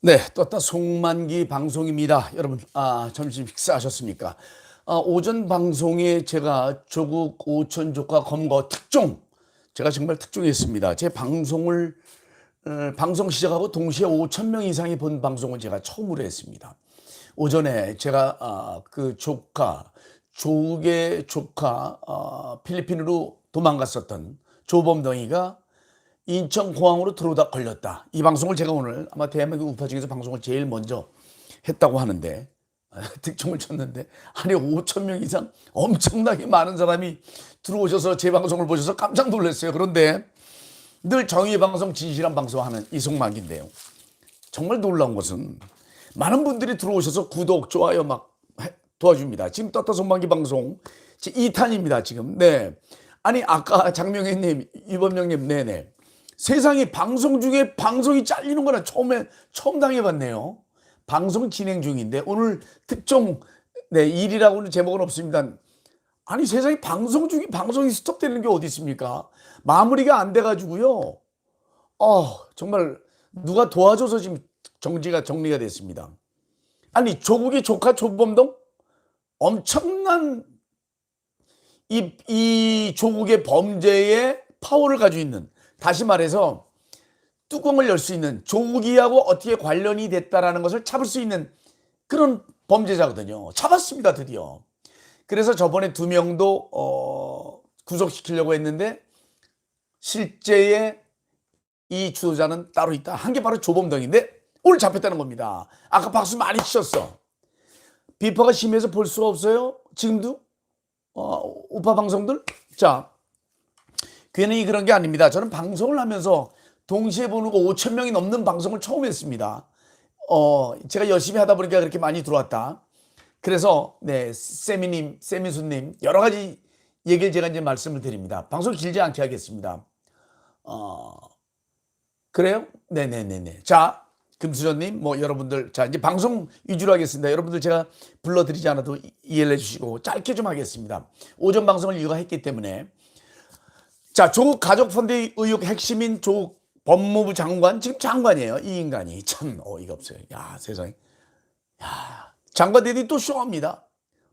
네, 떴다 송만기 방송입니다. 여러분, 아, 점심 식사하셨습니까? 아, 오전 방송에 제가 조국 오천조카 검거 특종, 제가 정말 특종했습니다. 제 방송을, 어, 방송 시작하고 동시에 5천 명 이상이 본 방송을 제가 처음으로 했습니다. 오전에 제가 아, 그 조카, 조국의 조카, 아, 필리핀으로 도망갔었던 조범덩이가 인천공항으로 들어오다 걸렸다. 이 방송을 제가 오늘 아마 대한민국 우파 중에서 방송을 제일 먼저 했다고 하는데 특종을 쳤는데 아니 5천 명 이상 엄청나게 많은 사람이 들어오셔서 제 방송을 보셔서 깜짝 놀랐어요. 그런데 늘 정의 방송 진실한 방송하는 이송막인데요. 정말 놀라운 것은 많은 분들이 들어오셔서 구독, 좋아요 막 해- 도와줍니다. 지금 떴다 송만기 방송 2탄입니다. 지금. 네. 아니 아까 장명혜님, 이범영님, 네네. 세상에 방송 중에 방송이 잘리는 거는 처음에 처음 당해봤네요. 방송 진행 중인데 오늘 특종 네 일이라고는 제목은 없습니다. 아니 세상에 방송 중에 방송이 스톱되는 게 어디 있습니까? 마무리가 안 돼가지고요. 어 정말 누가 도와줘서 지금 정지가 정리가 됐습니다. 아니 조국의 조카 조범동 엄청난 이, 이 조국의 범죄의 파워를 가지고 있는 다시 말해서 뚜껑을 열 수 있는 조국이하고 어떻게 관련이 됐다라는 것을 잡을 수 있는 그런 범죄자거든요. 잡았습니다, 드디어. 그래서 저번에 두 명도 어, 구속시키려고 했는데 실제의 이 주도자는 따로 있다. 한 게 바로 조범동인데 오늘 잡혔다는 겁니다. 아까 박수 많이 치셨어. 비퍼가 심해서 볼 수가 없어요. 지금도 어, 우파 방송들 자 괜히 그런 게 아닙니다. 저는 방송을 하면서 동시에 보는 거 5천 명이 넘는 방송을 처음 했습니다. 어, 제가 열심히 하다 보니까 그렇게 많이 들어왔다. 그래서 네, 세미님, 세미수님 여러 가지 얘기를 제가 이제 말씀을 드립니다. 방송 길지 않게 하겠습니다. 어, 그래요? 네네네네. 자, 금수저님, 뭐 여러분들, 자 이제 방송 위주로 하겠습니다. 여러분들 제가 불러드리지 않아도 이- 이해를 해주시고 짧게 좀 하겠습니다. 오전 방송을 육아했기 때문에 자, 조국 가족 펀드 의혹 핵심인 조국 법무부 장관 지금 장관이에요. 이 인간이 참 어이가 없어요. 야 세상에. 야 장관들이 또 쇼합니다.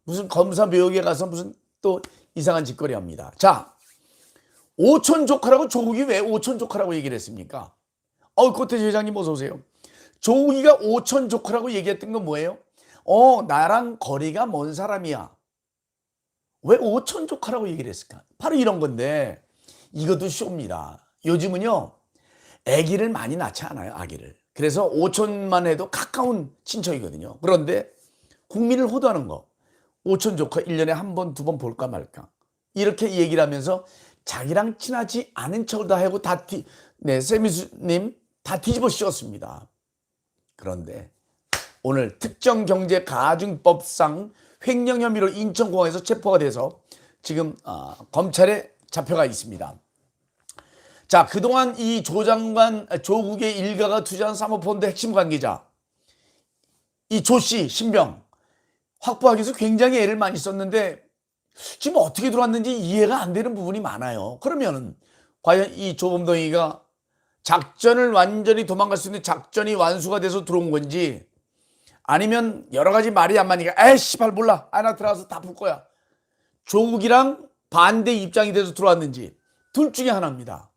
무슨 검사 묘역에 가서 무슨 또 이상한 짓거리 합니다. 자, 오촌 조카라고 조국이 왜 오촌 조카라고 얘기를 했습니까? 어, 고태지 회장님 어서 오세요. 조국이가 오촌 조카라고 얘기했던 건 뭐예요? 어, 나랑 거리가 먼 사람이야. 왜 오촌 조카라고 얘기를 했을까? 바로 이런 건데 이것도 쇼입니다. 요즘은요, 아기를 많이 낳지 않아요, 아기를. 그래서 오촌만 해도 가까운 친척이거든요. 그런데 국민을 호도하는 거. 오촌 조카 1년에 한 번, 두 번 볼까 말까. 이렇게 얘기를 하면서 자기랑 친하지 않은 척을 다 하고 다 뒤, 네, 세미수님 다 뒤집어 씌웠습니다. 그런데 오늘 특정 경제 가중법상 횡령 혐의로 인천공항에서 체포가 돼서 지금 아, 검찰에 잡혀가 있습니다. 자, 그동안 이 조 장관, 조국의 일가가 투자한 사모펀드 핵심 관계자, 이 조 씨, 신병, 확보하기 위해서 굉장히 애를 많이 썼는데 지금 어떻게 들어왔는지 이해가 안 되는 부분이 많아요. 그러면은 과연 이 조범동이가 작전을 완전히 도망갈 수 있는 작전이 완수가 돼서 들어온 건지 아니면 여러 가지 말이 안 맞으니까 에이 씨발 몰라. 아 나 들어가서 다 풀 거야. 조국이랑 반대 입장이 돼서 들어왔는지 둘 중에 하나입니다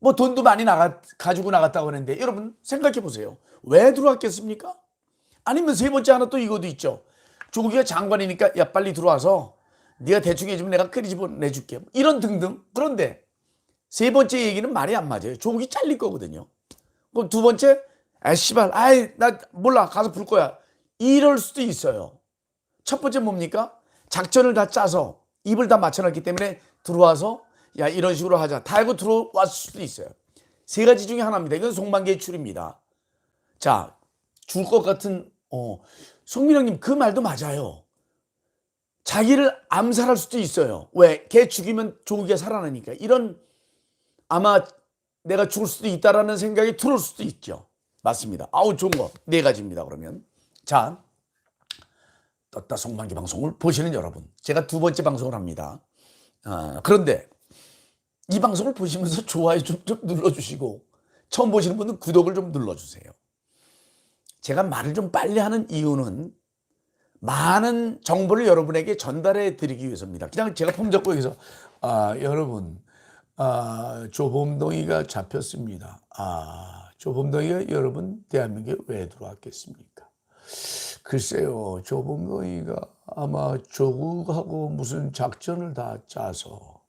뭐 돈도 많이 나가 가지고 나갔다고 하는데 여러분 생각해 보세요 왜 들어왔겠습니까 아니면 세 번째 하나 또 이것도 있죠 조국이가 장관이니까 야 빨리 들어와서 네가 대충 해주면 내가 끓이 집어 내줄게 이런 등등 그런데 세 번째 얘기는 말이 안 맞아요. 조국이 잘릴 거거든요. 그럼 두 번째, 아, 씨발, 아이, 나 몰라. 가서 불 거야. 이럴 수도 있어요. 첫 번째 뭡니까? 작전을 다 짜서 입을 다 맞춰놨기 때문에 들어와서 야, 이런 식으로 하자. 다 알고 들어왔을 수도 있어요. 세 가지 중에 하나입니다. 이건 송만기의 추리입니다. 자, 줄 것 같은, 어, 송민영님 그 말도 맞아요. 자기를 암살할 수도 있어요. 왜? 걔 죽이면 조국이가 살아나니까. 이런 아마 내가 죽을 수도 있다라는 생각이 들어올 수도 있죠. 맞습니다. 아우 좋은 거 네 가지입니다. 그러면 자 떴다 송만기 방송을 보시는 여러분, 제가 두 번째 방송을 합니다. 아, 그런데 이 방송을 보시면서 좋아요 좀, 좀 눌러주시고 처음 보시는 분은 구독을 좀 눌러주세요. 제가 말을 좀 빨리 하는 이유는 많은 정보를 여러분에게 전달해 드리기 위해서입니다. 그냥 제가 폼 잡고 여기서 아 여러분 아 조범동이가 잡혔습니다. 아 조범동이가 여러분 대한민국에 왜 들어왔겠습니까? 글쎄요 조범동이가 아마 조국하고 무슨 작전을 다 짜서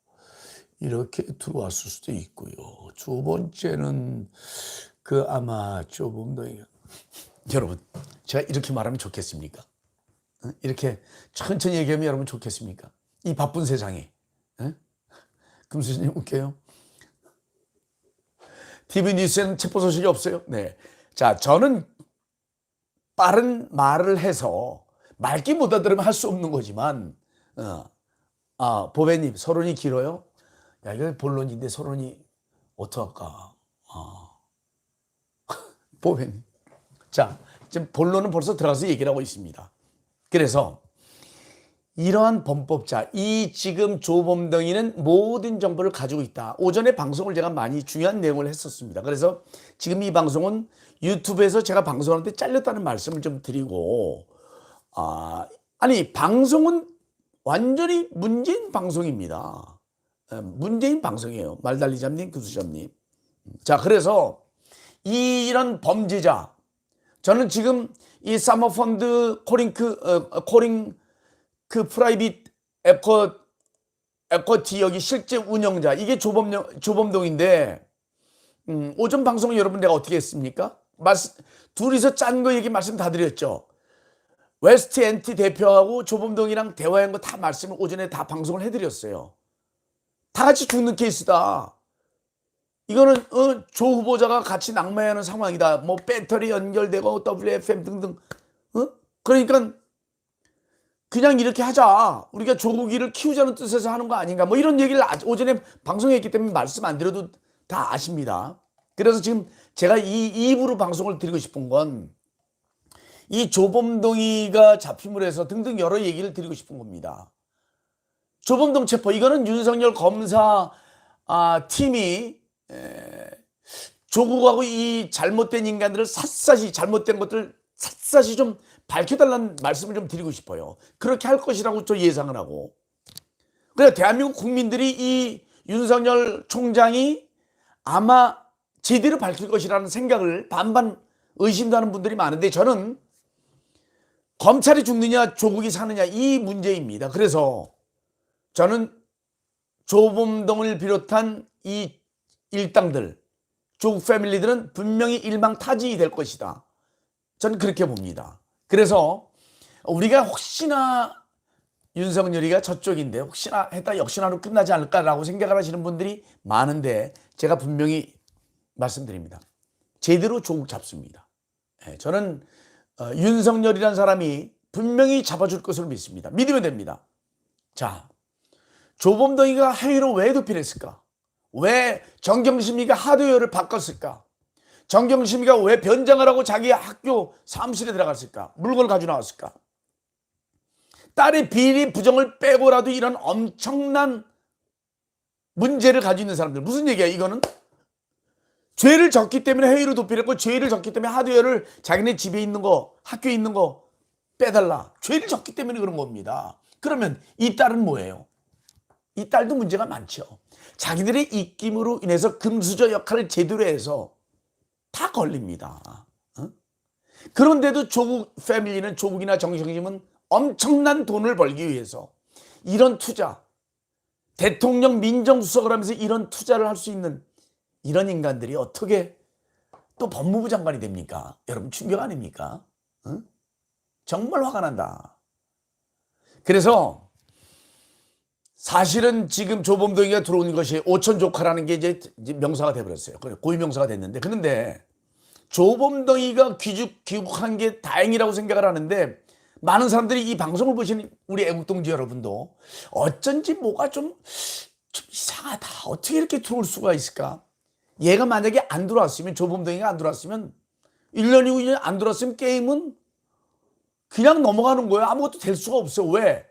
이렇게 들어왔을 수도 있고요. 두 번째는 그 아마 조범동이가 여러분 제가 이렇게 말하면 좋겠습니까? 어? 이렇게 천천히 얘기하면 여러분 좋겠습니까? 이 바쁜 세상에. 어? 금수님 웃겨요. TV 뉴스에는 체포 소식이 없어요. 네. 자, 저는 빠른 말을 해서 맑게 못 알아들으면 할 수 없는 거지만, 어, 아, 보배님, 서론이 길어요? 야, 이거 본론인데 서론이 어떡할까? 아. 보배님. 자, 지금 본론은 벌써 들어가서 얘기를 하고 있습니다. 그래서 이러한 범법자, 이 지금 조범덩이는 모든 정보를 가지고 있다. 오전에 방송을 제가 많이 중요한 내용을 했었습니다. 그래서 지금 이 방송은 유튜브에서 제가 때 잘렸다는 말씀을 좀 드리고, 아, 아니, 방송은 완전히 문재인 방송입니다. 에, 문재인 방송이에요. 말달리잡님, 구수잡님. 자, 그래서 이런 범죄자, 저는 지금 이 사모펀드 코링크 어, 코링 그 프라이빗 에코 에코티 여기 실제 운영자 이게 조범 조범동인데 음, 오전 방송 여러분 내가 어떻게 했습니까? 말씀, 둘이서 짠 거 얘기 말씀 다 드렸죠. 웨스트 엔티 대표하고 조범동이랑 대화한 거 다 말씀을 오전에 다 방송을 해드렸어요. 다 같이 죽는 케이스다. 이거는 어, 조 후보자가 같이 낙마하는 상황이다. 뭐 배터리 연결되고 WFM 등등. 어? 그러니까 그냥 이렇게 하자. 우리가 조국이를 키우자는 뜻에서 하는 거 아닌가. 뭐 이런 얘기를 아- 오전에 방송했기 때문에 말씀 안 드려도 다 아십니다. 그래서 지금 제가 이 입으로 방송을 드리고 싶은 건 이 조범동이가 잡힘을 해서 등등 여러 얘기를 드리고 싶은 겁니다. 조범동 체포 이거는 윤석열 검사 아, 팀이 에, 조국하고 이 잘못된 인간들을 샅샅이 잘못된 것들 샅샅이 좀 밝혀달라는 말씀을 좀 드리고 싶어요. 그렇게 할 것이라고 저 예상을 하고. 그래 대한민국 국민들이 이 윤석열 총장이 아마 제대로 밝힐 것이라는 생각을 반반 의심도 하는 분들이 많은데 저는 검찰이 죽느냐 조국이 사느냐 이 문제입니다. 그래서 저는 조범동을 비롯한 이 일당들, 조국 패밀리들은 분명히 일망타진이 될 것이다. 저는 그렇게 봅니다. 그래서 우리가 혹시나 윤석열이가 저쪽인데 혹시나 했다 역시나로 끝나지 않을까라고 생각을 하시는 분들이 많은데 제가 분명히 말씀드립니다. 제대로 조국 잡습니다. 예, 저는 어, 윤석열이라는 사람이 분명히 잡아줄 것으로 믿습니다. 믿으면 됩니다. 자, 조범동이가 해외로 왜 도피했을까? 왜 정경심이가 하드웨어를 바꿨을까? 정경심이가 왜 변장을 하고 자기 학교 사무실에 들어갔을까? 물건을 가지고 나왔을까? 딸의 비리 부정을 빼고라도 이런 엄청난 문제를 가지고 있는 사람들 무슨 얘기야 이거는? 죄를 졌기 때문에 해외로 도피했고 죄를 졌기 때문에 하드웨어를 자기네 집에 있는 거 학교에 있는 거 빼달라 죄를 졌기 때문에 그런 겁니다 그러면 이 딸은 뭐예요? 이 딸도 문제가 많죠 자기들의 입김으로 인해서 금수저 역할을 제대로 해서 다 걸립니다 어? 그런데도 조국 패밀리는 조국이나 정경심은 엄청난 돈을 벌기 위해서 이런 투자 대통령 민정수석을 하면서 이런 투자를 할 수 있는 이런 인간들이 어떻게 또 법무부 장관이 됩니까? 여러분 충격 아닙니까? 응? 정말 화가 난다. 그래서 사실은 지금 조범동이가 들어온 것이 오천 조카라는 게 이제 명사가 돼버렸어요. 고유 명사가 됐는데 그런데 조범동이가 귀죽 귀국한 게 다행이라고 생각을 하는데 많은 사람들이 이 방송을 보시는 우리 애국동지 여러분도 어쩐지 뭐가 좀, 좀 이상하다. 어떻게 이렇게 들어올 수가 있을까? 얘가 만약에 안 들어왔으면 조범동이가 안 들어왔으면 1년이고 2년 안 들어왔으면 게임은 그냥 넘어가는 거예요. 아무것도 될 수가 없어. 왜?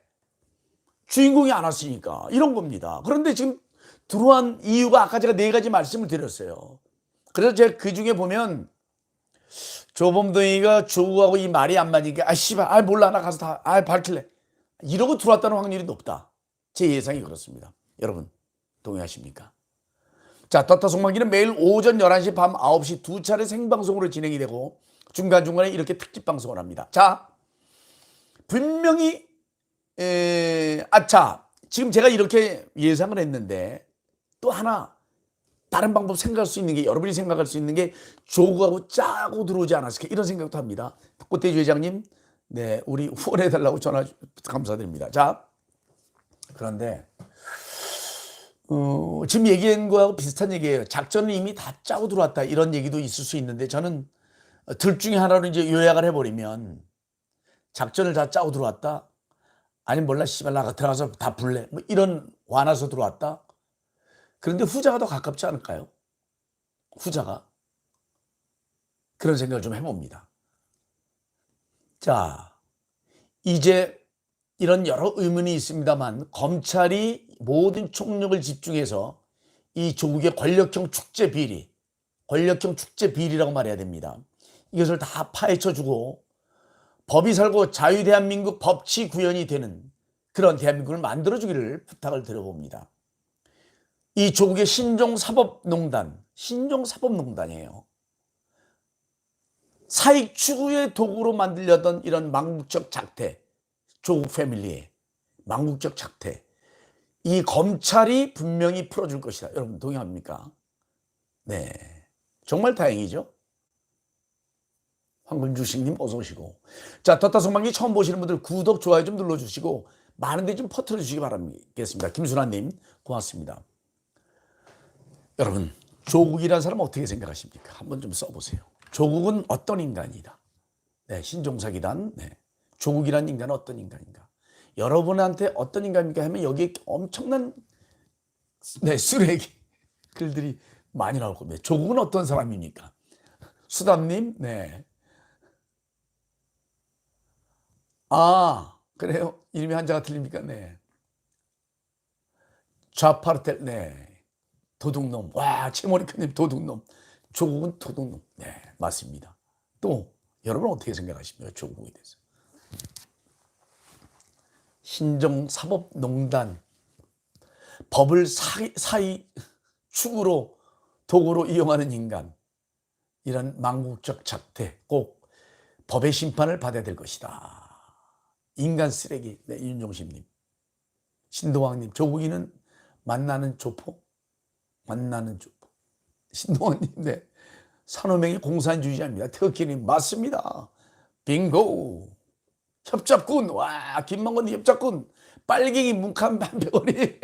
주인공이 안 왔으니까. 이런 겁니다. 그런데 지금 들어온 이유가 아까 제가 네 가지 말씀을 드렸어요. 그래서 제가 그 중에 보면 조범동이가 조국하고 이 말이 안 맞으니까 아 씨발 아 몰라 나 가서 다 아 밝힐래 이러고 들어왔다는 확률이 높다. 제 예상이 그렇습니다. 여러분 동의하십니까? 자, 떴다 송만기는 매일 오전 11시 밤 9시 두 차례 생방송으로 진행이 되고 중간중간에 이렇게 특집 방송을 합니다. 자, 분명히 에, 아차 지금 제가 이렇게 예상을 했는데 또 하나 다른 방법 생각할 수 있는 게 여러분이 생각할 수 있는 게 조국하고 짜고 들어오지 않았을까 이런 생각도 합니다. 꽃대주 회장님, 네 우리 후원해 달라고 전화 주- 감사드립니다. 자 그런데 어, 지금 얘기한 거하고 비슷한 얘기예요. 작전을 이미 다 짜고 들어왔다 이런 얘기도 있을 수 있는데 저는 둘 중에 하나로 이제 요약을 해버리면 작전을 다 짜고 들어왔다. 아니 몰라 씨발 나가 들어가서 다 불래 뭐 이런 와나서 들어왔다. 그런데 후자가 더 가깝지 않을까요? 후자가 그런 생각을 좀 해봅니다. 자 이제 이런 여러 의문이 있습니다만 검찰이 모든 총력을 집중해서 이 조국의 권력형 축제 비리, 권력형 축제 비리라고 말해야 됩니다. 이것을 다 파헤쳐주고 법이 살고 자유 대한민국 법치 구현이 되는 그런 대한민국을 만들어 주기를 부탁을 드려봅니다. 이 조국의 신종사법농단, 신종사법농단이에요. 사익 추구의 도구로 만들려던 이런 망국적 작태, 조국 패밀리의 망국적 작태, 이 검찰이 분명히 풀어줄 것이다. 여러분 동의합니까? 네, 정말 다행이죠. 황금주식님 어서 오시고 자 떴다송방기 처음 보시는 분들 구독 좋아요 좀 눌러주시고 많은 데 좀 퍼뜨려 주시기 바라겠습니다. 김순환님 고맙습니다. 여러분 조국이라는 사람 어떻게 생각하십니까? 한번 좀 써보세요. 조국은 어떤 인간이다. 네, 신종사기단 네. 조국이라는 인간은 어떤 인간인가? 여러분한테 어떤 인간입니까? 하면 여기에 엄청난 네, 쓰레기 글들이 많이 나올 겁니다. 조국은 어떤 사람입니까? 수담님, 네. 아, 그래요? 이름이 한자가 틀립니까? 네. 좌파르텔, 네. 도둑놈. 와, 최모리카님 도둑놈. 조국은 도둑놈. 네, 맞습니다. 또, 여러분 어떻게 생각하십니까? 조국에 대해서. 신정사법농단. 법을 사이, 사이 축으로, 도구로 이용하는 인간. 이런 망국적 작태 꼭 법의 심판을 받아야 될 것이다. 인간 쓰레기. 네, 윤종신님. 신동왕님. 조국이는 만나는 조포? 만나는 조포. 신동왕님, 네. 산호명이 공산주의자입니다. 특기님, 맞습니다. 빙고. 협잡군. 와, 김만건 협잡군. 빨갱이 문칸 반백원이.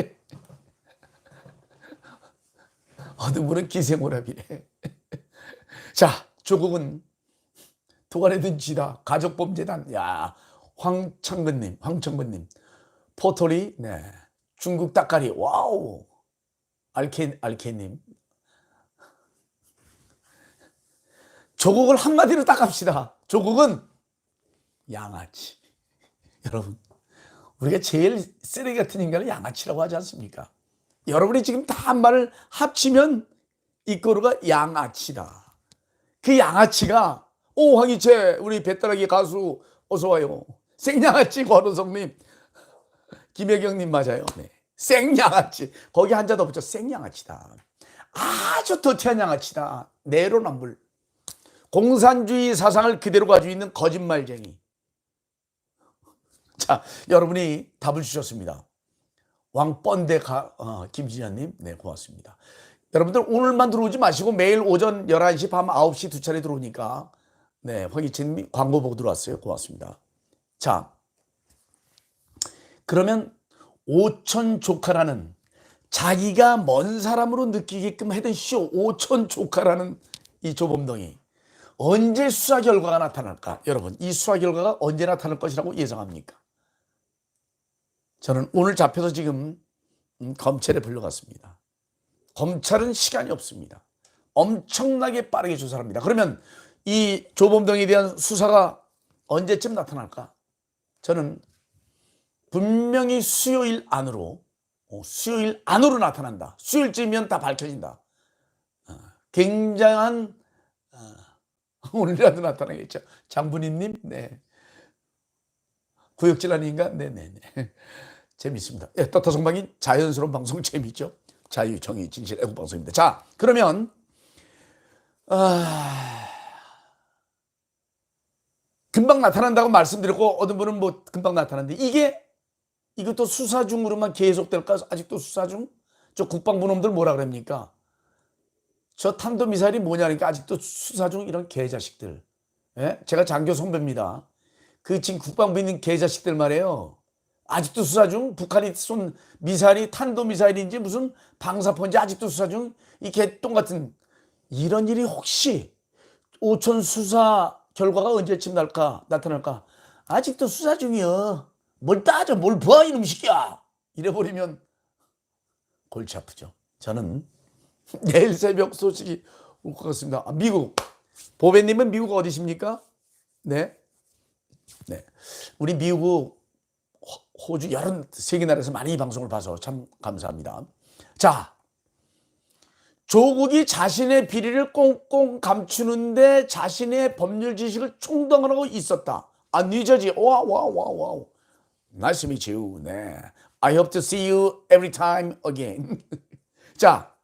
어둠으로는 기생오랍이래. 자, 조국은 도관에 든 쥐다. 가족범죄단. 야, 황창근님, 황창근님. 포토리, 네. 중국 닭가리. 와우. 알케, 알케님. 조국을 한마디로 딱 합시다. 조국은 양아치. 여러분, 우리가 제일 쓰레기 같은 인간을 양아치라고 하지 않습니까? 여러분이 지금 다 한 말을 합치면 이 거루가 양아치다. 그 양아치가 오 황희채 우리 배따라기 가수 어서 와요. 생양아치 권호성님 김혜경님 맞아요. 네. 생양아치 거기 한자 더 붙여 생양아치다. 아주 더티한 양아치다. 내로남불 공산주의 사상을 그대로 가지고 있는 거짓말쟁이. 자 여러분이 답을 주셨습니다. 왕뻔대 가, 어, 김진현님, 네, 고맙습니다. 여러분들 오늘만 들어오지 마시고 매일 오전 11시, 밤 9시 두 차례 들어오니까, 네, 황희진님 광고 보고 들어왔어요. 고맙습니다. 자, 그러면 오천 조카라는 자기가 먼 사람으로 느끼게끔 해둔 쇼, 오천 조카라는 이 조범동이 언제 수사 결과가 나타날까? 여러분, 이 수사 결과가 언제 나타날 것이라고 예상합니까? 저는 오늘 잡혀서 지금 음, 검찰에 불려갔습니다. 검찰은 시간이 없습니다. 엄청나게 빠르게 조사합니다. 그러면 이 조범동에 대한 수사가 언제쯤 나타날까? 저는 분명히 수요일 안으로 어, 수요일 안으로 나타난다. 수요일쯤이면 다 밝혀진다. 어, 굉장한 어, 오늘이라도 나타나겠죠. 장군인님, 네. 구역질 아닌가? 네네네. 재밌습니다. 예, 따타 성방인 자연스러운 방송 재밌죠? 자유, 정의, 진실, 애국 방송입니다. 자, 그러면, 아, 금방 나타난다고 말씀드렸고, 어떤 분은 뭐 금방 나타났는데, 이게, 이것도 수사 중으로만 계속될까? 아직도 수사 중? 저 국방부 놈들 뭐라 그럽니까? 저 탄도 미사일이 뭐냐니까 아직도 수사 중 이런 개자식들. 예? 제가 장교 선배입니다. 그 지금 국방부에 있는 개자식들 말이에요. 아직도 수사 중 북한이 쏜 미사일이 탄도 미사일인지 무슨 방사포인지 아직도 수사 중 이 개똥 같은 이런 일이 혹시 오천 수사 결과가 언제쯤 날까 나타날까. 아직도 수사 중이여. 뭘 따져 뭘 봐 이놈 새끼야. 이래버리면 골치 아프죠. 저는 내일 새벽 소식이 올 것 같습니다. 아, 미국. 보배님은 미국 어디십니까? 네? 네. 우리 미국, 호- 호주 여러 세계 나라에서 많이 이 방송을 봐서 참 감사합니다. 자, 조국이 자신의 비리를 꽁꽁 감추는데 자신의 법률 지식을 충당하고 있었다. 아, 뉴저지. 와, 와, 와, 와. Nice to meet you. 네. I hope to see you every time again. 자,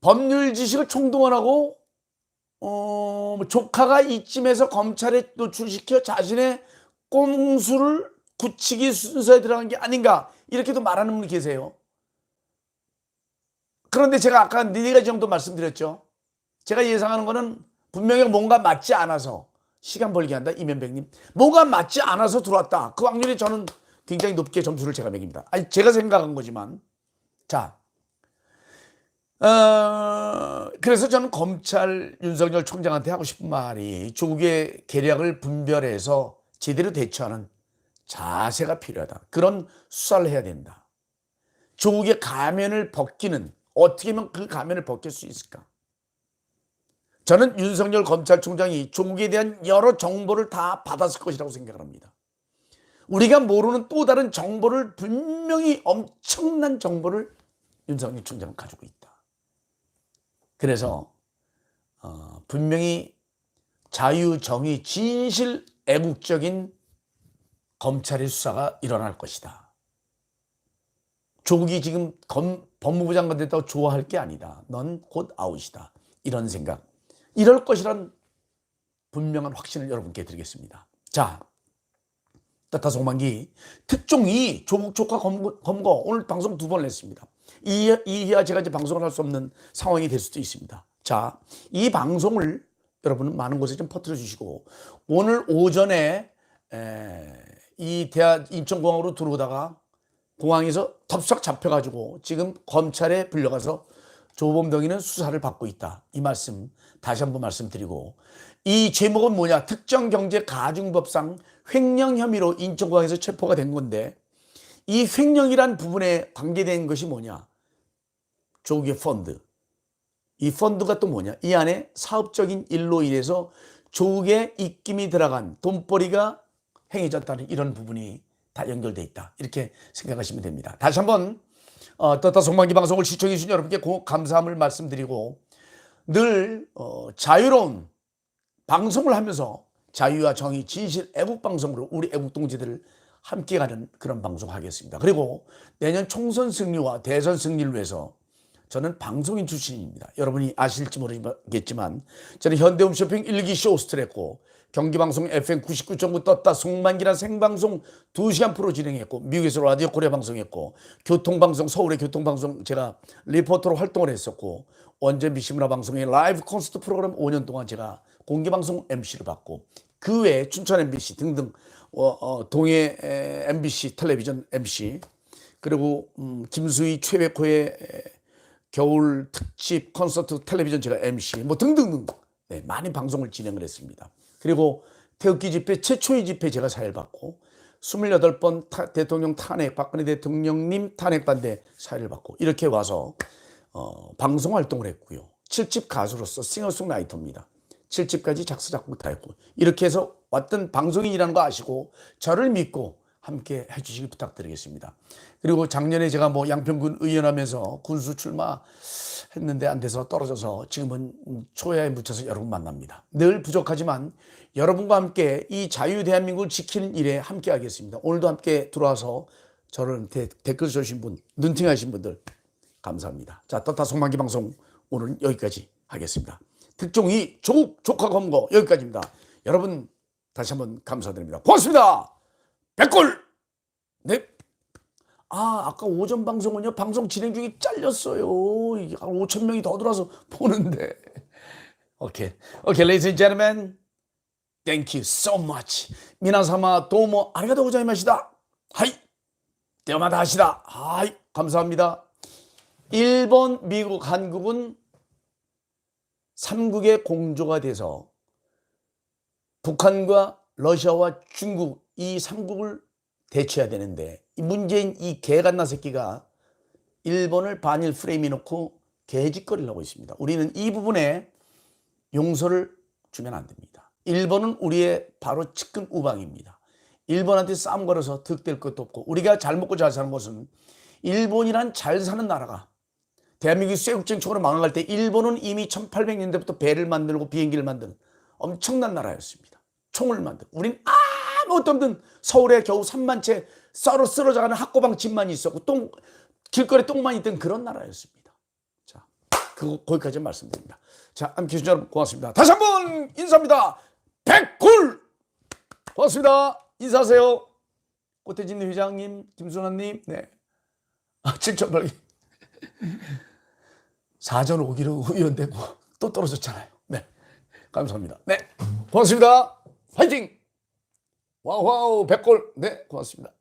법률 지식을 총동원하고 어, 뭐 조카가 이쯤에서 검찰에 노출시켜 자신의 꼼수를 굳히기 순서에 들어간 게 아닌가 이렇게도 말하는 분이 계세요. 그런데 제가 아까 네 가지 정도 말씀드렸죠. 제가 예상하는 거는 분명히 뭔가 맞지 않아서 시간 벌게 한다 이면백님 뭔가 맞지 않아서 들어왔다 그 확률이 저는 굉장히 높게 점수를 제가 매깁니다. 아니 제가 생각한 거지만 자 어, 그래서 저는 검찰 윤석열 총장한테 하고 싶은 말이 조국의 계략을 분별해서 제대로 대처하는 자세가 필요하다. 그런 수사를 해야 된다. 조국의 가면을 벗기는 어떻게 하면 그 가면을 벗길 수 있을까? 저는 윤석열 검찰총장이 조국에 대한 여러 정보를 다 받았을 것이라고 생각을 합니다. 우리가 모르는 또 다른 정보를 분명히 엄청난 정보를 윤석열 총장은 가지고 있다. 그래서 어, 분명히 자유, 정의, 진실, 애국적인 검찰의 수사가 일어날 것이다. 조국이 지금 검, 법무부 장관 됐다고 좋아할 게 아니다. 넌 곧 아웃이다. 이런 생각. 이럴 것이란 분명한 확신을 여러분께 드리겠습니다. 자, 따타 송만기 특종이 조국 조카 검거, 검거 오늘 방송 두 번 했습니다. 이, 이해야 제가 이제 방송을 할 수 없는 상황이 될 수도 있습니다. 자, 이 방송을 여러분 많은 곳에 좀 퍼뜨려 주시고 오늘 오전에 에, 이 대하 인천공항으로 들어오다가 공항에서 덥석 잡혀가지고 지금 검찰에 불려가서 조범동이는 수사를 받고 있다. 이 말씀 다시 한번 말씀드리고 이 제목은 뭐냐? 특정 경제 가중법상 횡령 혐의로 인천공항에서 체포가 된 건데 이 횡령이란 부분에 관계된 것이 뭐냐? 조국의 펀드. 이 펀드가 또 뭐냐? 이 안에 사업적인 일로 인해서 조국의 입김이 들어간 돈벌이가 행해졌다는 이런 부분이 다 연결돼 있다. 이렇게 생각하시면 됩니다. 다시 한번 어, 떴다 송만기 방송을 시청해 주신 여러분께 고 감사함을 말씀드리고 늘 어, 자유로운 방송을 하면서 자유와 정의, 진실, 애국 방송으로 우리 애국 동지들을 함께 가는 그런 방송 하겠습니다. 그리고 내년 총선 승리와 대선 승리를 위해서 저는 방송인 출신입니다. 여러분이 아실지 모르겠지만 저는 현대홈 쇼핑 1기 쇼호스트를 했고 경기방송 FM 99.9 떴다 송만기라 생방송 2시간 프로 진행했고 미국에서 라디오 코리아 방송했고 교통방송 서울의 교통방송 제가 리포터로 활동을 했었고 원전 비시문화 방송의 라이브 콘서트 프로그램 5년 동안 제가 공개방송 MC를 받고 그 외에 춘천 MBC 등등 어, 어, 동해 에, MBC 텔레비전 MC 그리고 음, 김수희 최백호의 에, 겨울 특집 콘서트 텔레비전 제가 MC 뭐 등등등 네, 많은 방송을 진행을 했습니다. 그리고 태극기 집회 최초의 집회 제가 사회를 받고 28번 타, 대통령 탄핵 박근혜 대통령님 탄핵 반대 사회를 받고 이렇게 와서 어, 방송 활동을 했고요. 7집 가수로서 싱어송라이터입니다. 7집까지 작사 작곡 다 했고 이렇게 해서 왔던 방송인이라는 거 아시고 저를 믿고 함께 해주시기 부탁드리겠습니다. 그리고 작년에 제가 뭐 양평군 의원하면서 군수 출마 했는데 안 돼서 떨어져서 지금은 초야에 묻혀서 여러분 만납니다. 늘 부족하지만 여러분과 함께 이 자유 대한민국을 지키는 일에 함께 하겠습니다. 오늘도 함께 들어와서 저를 대- 댓글 써주신 분, 눈팅하신 분들 감사합니다. 자, 떴다 송만기 방송 오늘은 여기까지 하겠습니다. 특종이 조국 조카 검거 여기까지입니다. 여러분 다시 한번 감사드립니다. 고맙습니다. 백골. 네. 아, 아까 오전 방송은요, 방송 진행 중에 잘렸어요. 한 5천 명이 더 들어와서 보는데. 오케이. 오케이, ladies and gentlemen. Thank you so much. 미나사마 도모 아리가토 고자이마시다. 하이. 때마다 하시다. 하이. 감사합니다. 일본, 미국, 한국은 삼국의 공조가 돼서 북한과 러시아와 중국 이 삼국을 대처해야 되는데 이 문재인 이 개갓나 새끼가 일본을 반일 프레임에 놓고 개짓거리를 하고 있습니다. 우리는 이 부분에 용서를 주면 안 됩니다. 일본은 우리의 바로 측근 우방입니다. 일본한테 싸움 걸어서 득될 것도 없고 우리가 잘 먹고 잘 사는 것은 일본이란 잘 사는 나라가 대한민국이 쇠국쟁 총으로 망할 때 일본은 이미 1800년대부터 배를 만들고 비행기를 만드는 엄청난 나라였습니다. 총을 만들고 우린 아무것도 없는 서울에 겨우 3만 채 썰어 쓰러져가는 학고방 집만 있었고 똥 길거리 똥만 있던 그런 나라였습니다. 자, 그거 거기까지 말씀드립니다. 자, 함께 해주신 여러분 고맙습니다. 다시 한번 인사합니다. 백골 고맙습니다. 인사하세요. 꽃태진 회장님, 김순환님, 네. 아, 7,800. 사전 오기로 의원되고 또 떨어졌잖아요. 네. 감사합니다. 네. 고맙습니다. 화이팅! 와우, 와우, 백골. 네, 고맙습니다.